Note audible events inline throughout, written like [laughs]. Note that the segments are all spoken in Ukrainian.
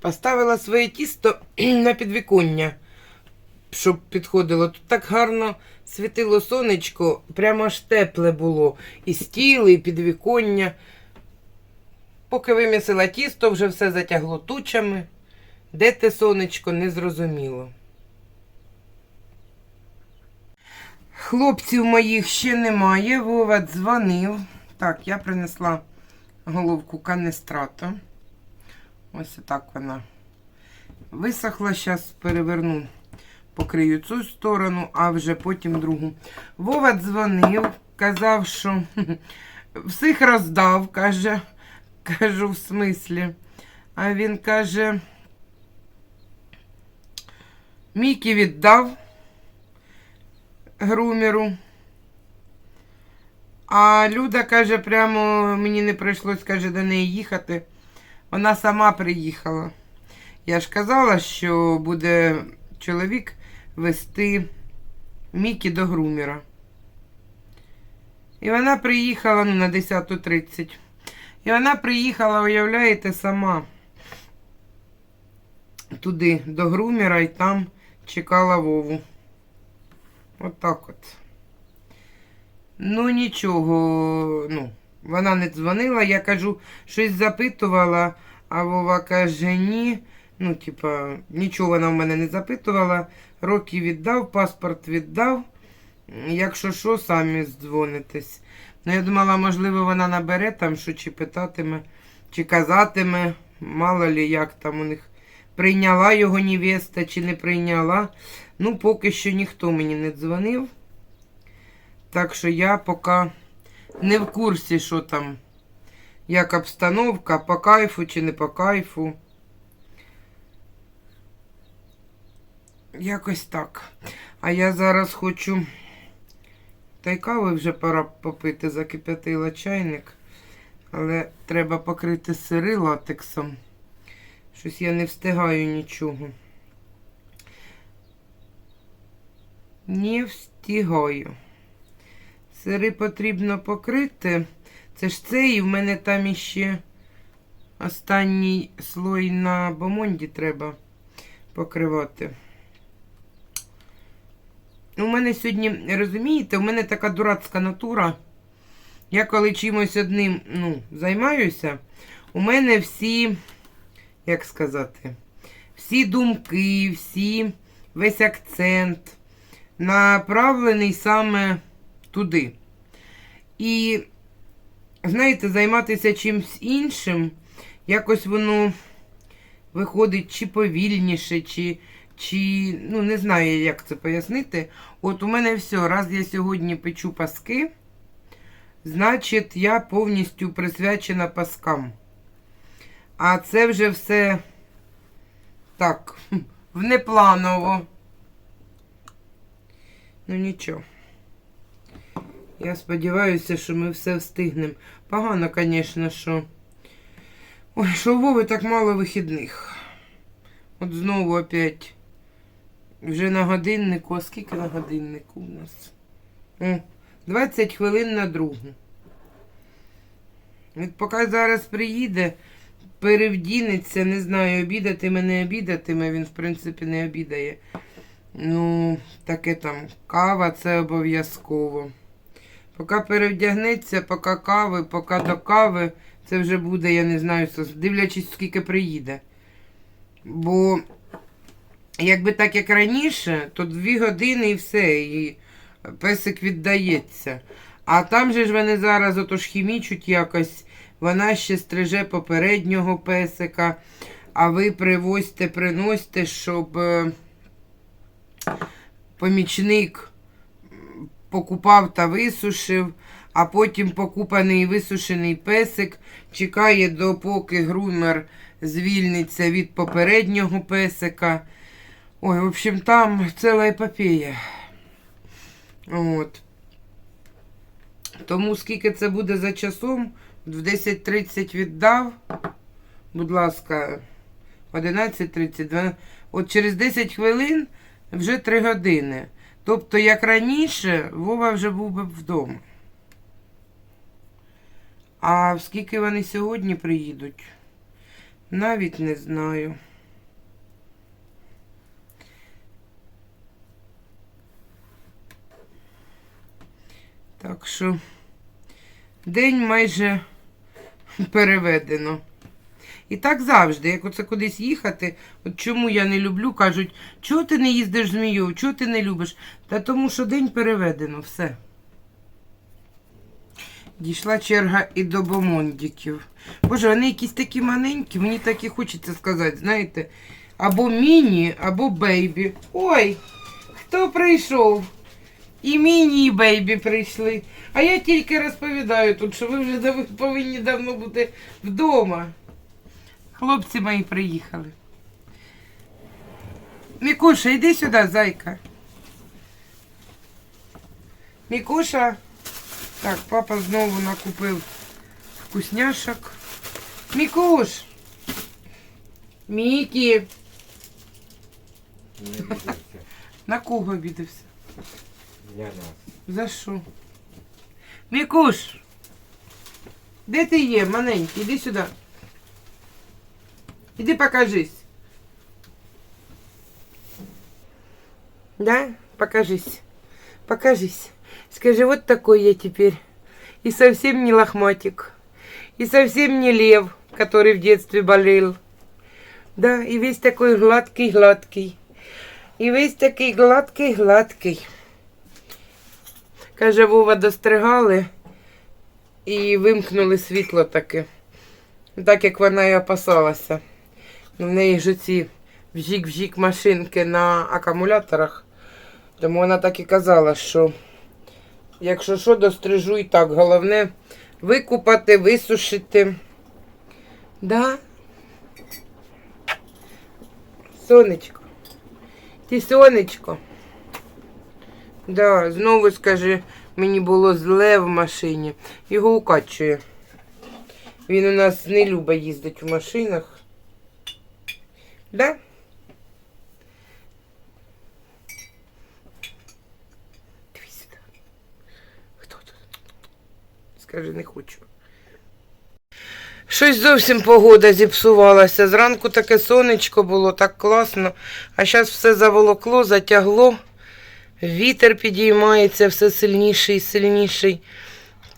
Поставила своє тісто [clears throat] на підвіконня, щоб підходило. Тут так гарно світило сонечко, прямо аж тепле було. І стіл, і підвіконня. Поки вимісила тісто, вже все затягло тучами. Де те сонечко, не зрозуміло. Хлопців моїх ще немає. Вова дзвонив. Так, я принесла головку канестрата. Ось так вона висохла. Зараз переверну, покрию цю сторону, а вже потім другу. Вова дзвонив, казав, що [laughs] всіх роздав, каже. Кажу, в смислі. А він каже, Мікі віддав грумеру. А Люда каже, прямо мені не прийшлось, каже, до неї їхати. Вона сама приїхала. Я ж казала, що буде чоловік вести Мікі до грумера. І вона приїхала ну, на 10.30. І вона приїхала, уявляєте, сама туди, до грумера, і там чекала Вову. От так от. Ну, нічого, ну, вона не дзвонила, я кажу, щось запитувала, а Вова каже, ні. Ну, типа, нічого вона в мене не запитувала. Роки віддав, паспорт віддав. Якщо що, самі здзвонитесь. Ну, я думала, можливо, вона набере там, що чи питатиме, чи казатиме, мало лі як там у них прийняла його невеста чи не прийняла. Ну, поки що ніхто мені не дзвонив. Так що я поки не в курсі, що там, як обстановка, по кайфу чи не по кайфу. Якось так. А я зараз хочу. Та й кави вже пора попити, закип'ятила чайник. Але треба покрити сири латексом. Щось я не встигаю нічого. Не встигаю. Сири потрібно покрити. Це ж це, і в мене там іще останній слой на бомонді треба покривати. У мене сьогодні, розумієте, у мене така дурацька натура. Я коли чимось одним ну, займаюся, у мене всі, як сказати, всі думки, всі, весь акцент направлений саме туди. І, знаєте, займатися чимось іншим, якось воно виходить чи повільніше, чи, чи ну, не знаю, як це пояснити. От у мене все, раз я сьогодні печу паски, значить, я повністю присвячена паскам. А це вже все так, внепланово. Ну нічого. Я сподіваюся, що ми все встигнемо. Погано, звісно, що. Ой, що у Вови так мало вихідних. От знову опять. Вже на годиннику. А скільки на годиннику у нас? О, 20 хвилин на другу. От поки зараз приїде, перевдінеться, не знаю, обідатиме, не обідатиме, він, в принципі, не обідає. Ну, таке там кава це обов'язково. Поки перевдягнеться, поки кави, поки до кави, це вже буде, я не знаю, дивлячись, скільки приїде. Бо, якби так як раніше, то дві години і все, і песик віддається. А там же ж вони зараз отож хімічуть якось, вона ще стриже попереднього песика, а ви привозьте, приносьте, щоб е, помічник покупав та висушив, а потім покупаний і висушений песик чекає, допоки грумер звільниться від попереднього песика. Ой, в общем, там ціла епопея. От. Тому скільки це буде за часом, в 10.30 віддав. Будь ласка, 11.30, 12. От через 10 хвилин вже 3 години. Тобто, як раніше, Вова вже був би вдома. А скільки вони сьогодні приїдуть? Навіть не знаю. Так що день майже переведено. І так завжди, як оце кудись їхати, от чому я не люблю, кажуть, чого ти не їздиш змію, чого ти не любиш? Та тому що день переведено, все. Дійшла черга і до бомондиків. Боже, вони якісь такі маленькі, мені так і хочеться сказати, знаєте, або міні, або бейбі. Ой, хто прийшов? І міні, бейбі прийшли. А я тільки розповідаю тут, що ви вже дав- повинні давно бути вдома. Хлопці мої приїхали. Мікуша, йди сюди, зайка. Мікуша. Так, папа знову накупив вкусняшок. Мікуш. Мікі. [laughs] На кого обідався? Я нас. За що? Мікуш. Де ти є, маленький? Іди сюди. Іди покажись. Да? Покажись. Покажись. Скажи, вот такой я теперь. И совсем не лохматик. И совсем не лев, который в детстве болел. Да, и весь такой гладкий-гладкий. И весь такий гладкий-гладкий. Каже, Вова достригали і вимкнули світло таке. Так як вона і опасалася. Ну, в неї ж ці вжік-вжік машинки на акумуляторах. Тому вона так і казала, що якщо що, дострижу і так. Головне викупати, висушити. Да? Сонечко. Ти сонечко. Да, знову скажи, мені було зле в машині. Його укачує. Він у нас не любить їздити в машинах. Да? Дивись сюди. Хто тут? Скажи, не хочу. Щось зовсім погода зіпсувалася. Зранку таке сонечко було, так класно. А зараз все заволокло, затягло. Вітер підіймається все сильніший і сильніший.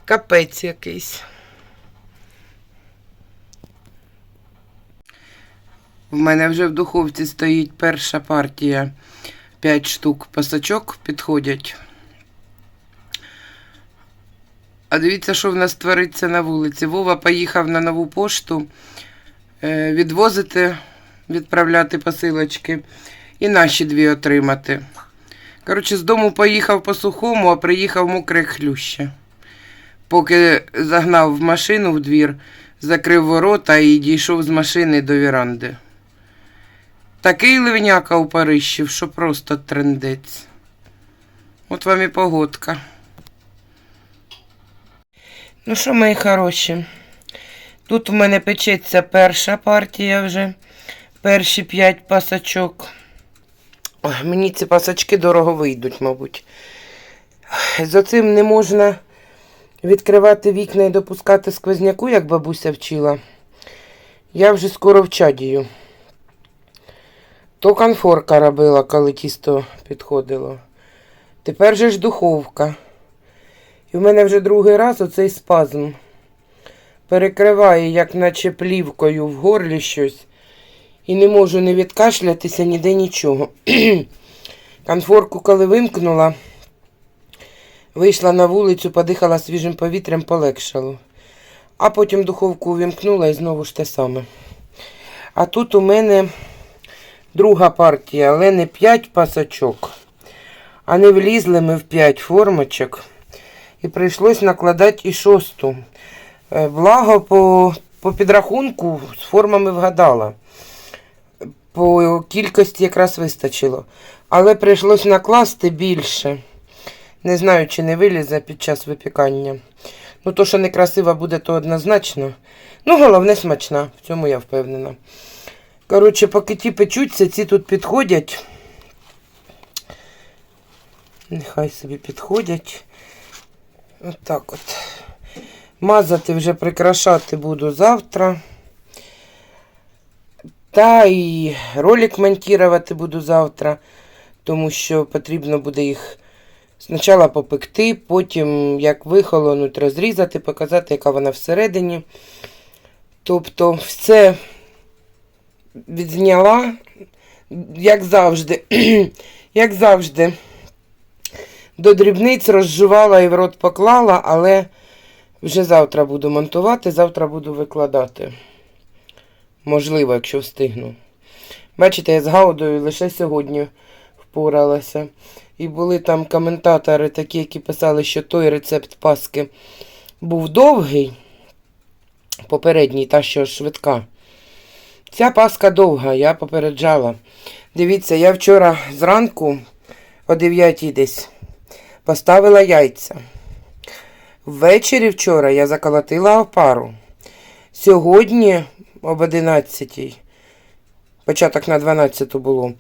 Капець якийсь. В мене вже в духовці стоїть перша партія. П'ять штук пасачок підходять. А дивіться, що в нас твориться на вулиці. Вова поїхав на нову пошту е, відвозити, відправляти посилочки і наші дві отримати. Коротше, з дому поїхав по сухому, а приїхав мокре хлюще. Поки загнав в машину в двір, закрив ворота і дійшов з машини до віранди. Такий ливняка у Парижі, що просто трендець. От вам і погодка. Ну що, мої хороші? Тут у мене печеться перша партія вже. Перші п'ять пасачок. Мені ці пасачки дорого вийдуть, мабуть. За цим не можна відкривати вікна і допускати сквозняку, як бабуся вчила. Я вже скоро вчадію. То конфорка робила, коли тісто підходило. Тепер же ж духовка. І в мене вже другий раз оцей спазм. Перекриває, як наче плівкою в горлі щось. І не можу не відкашлятися ніде нічого. [clears throat] Конфорку, коли вимкнула, вийшла на вулицю, подихала свіжим повітрям, полегшало. А потім духовку увімкнула і знову ж те саме. А тут у мене друга партія, але не 5 пасочок, а не влізли ми в 5 формочок. І прийшлось накладати і шосту. Е, Благо, по, по підрахунку з формами вгадала. По кількості якраз вистачило. Але прийшлось накласти більше. Не знаю, чи не вилізе під час випікання. Ну, то, що некрасива буде, то однозначно. Ну, головне, смачна, в цьому я впевнена. Коротше, поки ті печуться, ці тут підходять. Нехай собі підходять. Отак от. Мазати вже прикрашати буду завтра. Та і ролик монтувати буду завтра, тому що потрібно буде їх спочатку попекти, потім, як вихолонуть, розрізати, показати, яка вона всередині. Тобто все відзняла, як завжди, [clears throat] як завжди, до дрібниць розжувала і в рот поклала, але вже завтра буду монтувати, завтра буду викладати. Можливо, якщо встигну. Бачите, я з Гаудою лише сьогодні впоралася. І були там коментатори такі, які писали, що той рецепт паски був довгий, попередній, та що швидка. Ця паска довга, я попереджала. Дивіться, я вчора зранку о 9 десь поставила яйця. Ввечері вчора я заколотила опару. Сьогодні об 11, початок на 12 було.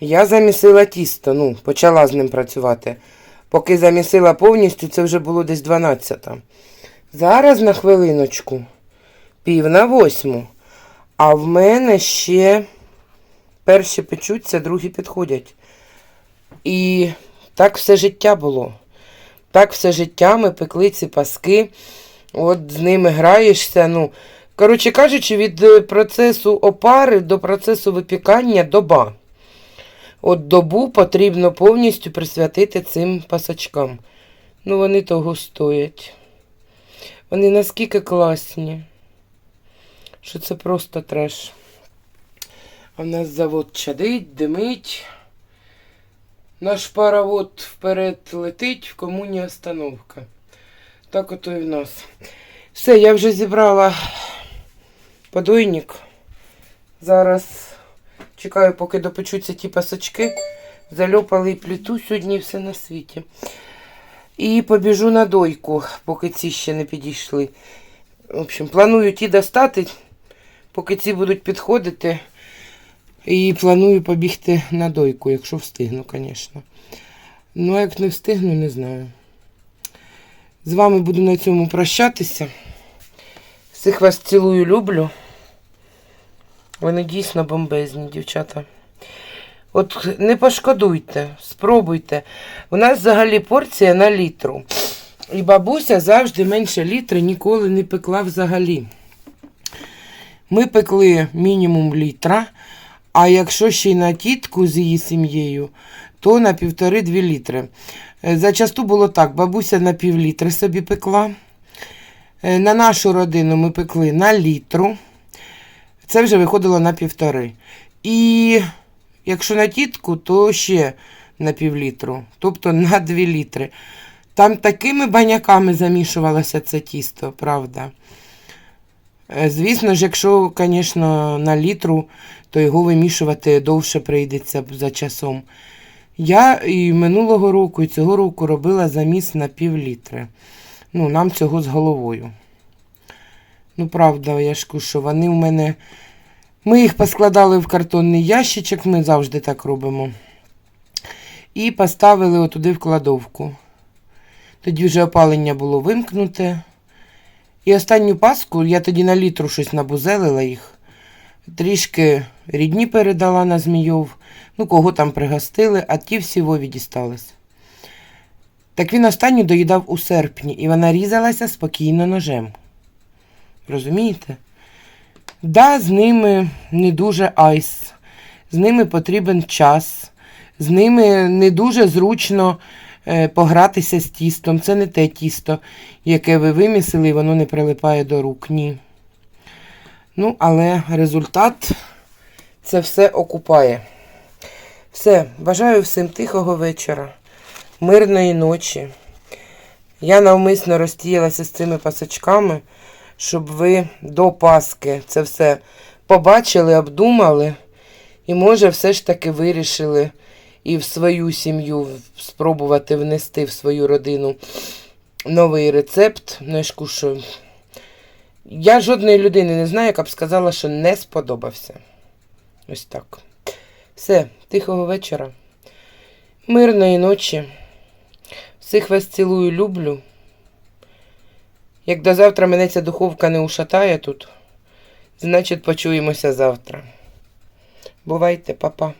Я замісила тісто, ну, почала з ним працювати. Поки замісила повністю, це вже було десь 12. Зараз на хвилиночку, пів на восьму. А в мене ще перші печуться, другі підходять. І так все життя було. Так все життя ми пекли ці паски. От з ними граєшся. ну... Коротше кажучи, від е, процесу опари до процесу випікання доба. От добу потрібно повністю присвятити цим пасочкам. Ну, вони того стоять. Вони наскільки класні, що це просто треш. А в нас завод чадить, димить. Наш паровод вперед летить, в комуні остановка. Так ото і в нас. Все, я вже зібрала подойник. Зараз чекаю, поки допечуться ті пасочки. Зальопали пліту сьогодні все на світі. І побіжу на дойку, поки ці ще не підійшли. В общем, планую ті достати, поки ці будуть підходити. І планую побігти на дойку, якщо встигну, звісно. Ну, а як не встигну, не знаю. З вами буду на цьому прощатися. Всіх вас цілую, люблю. Вони дійсно бомбезні, дівчата. От не пошкодуйте, спробуйте. У нас взагалі порція на літру. І бабуся завжди менше літри ніколи не пекла взагалі. Ми пекли мінімум літра, а якщо ще й на тітку з її сім'єю, то на півтори-дві літри. Е, Зачасту було так: бабуся на пів літри собі пекла. Е, На нашу родину ми пекли на літру. Це вже виходило на півтори. І якщо на тітку, то ще на півлітру, тобто на 2 літри. Там такими баняками замішувалося це тісто, правда. Е, Звісно ж, якщо, звісно, на літру, то його вимішувати довше прийдеться за часом. Я і минулого року, і цього року робила заміс на пів літри. Ну, нам цього з головою. Ну, правда, я ж що вони в мене. Ми їх поскладали в картонний ящичок, ми завжди так робимо. І поставили отуди в кладовку. Тоді вже опалення було вимкнуте. І останню паску я тоді на літру щось набузелила їх. Трішки рідні передала на Змійов, ну кого там пригостили, а ті всі Вові дістались. Так він останню доїдав у серпні, і вона різалася спокійно ножем. Розумієте? Да, з ними не дуже айс, з ними потрібен час, з ними не дуже зручно е, погратися з тістом. Це не те тісто, яке ви вимісили, і воно не прилипає до рук. Ні. Ну, але результат це все окупає. Все, бажаю всім тихого вечора, мирної ночі. Я навмисно розтіялася з цими пасочками, щоб ви до Паски це все побачили, обдумали і, може, все ж таки вирішили і в свою сім'ю спробувати внести в свою родину новий рецепт. Ну, я ж що я жодної людини не знаю, яка б сказала, що не сподобався. Ось так. Все, тихого вечора. Мирної ночі. Всіх вас цілую, люблю. Як до завтра мене ця духовка не ушатає тут, значить почуємося завтра. Бувайте, папа.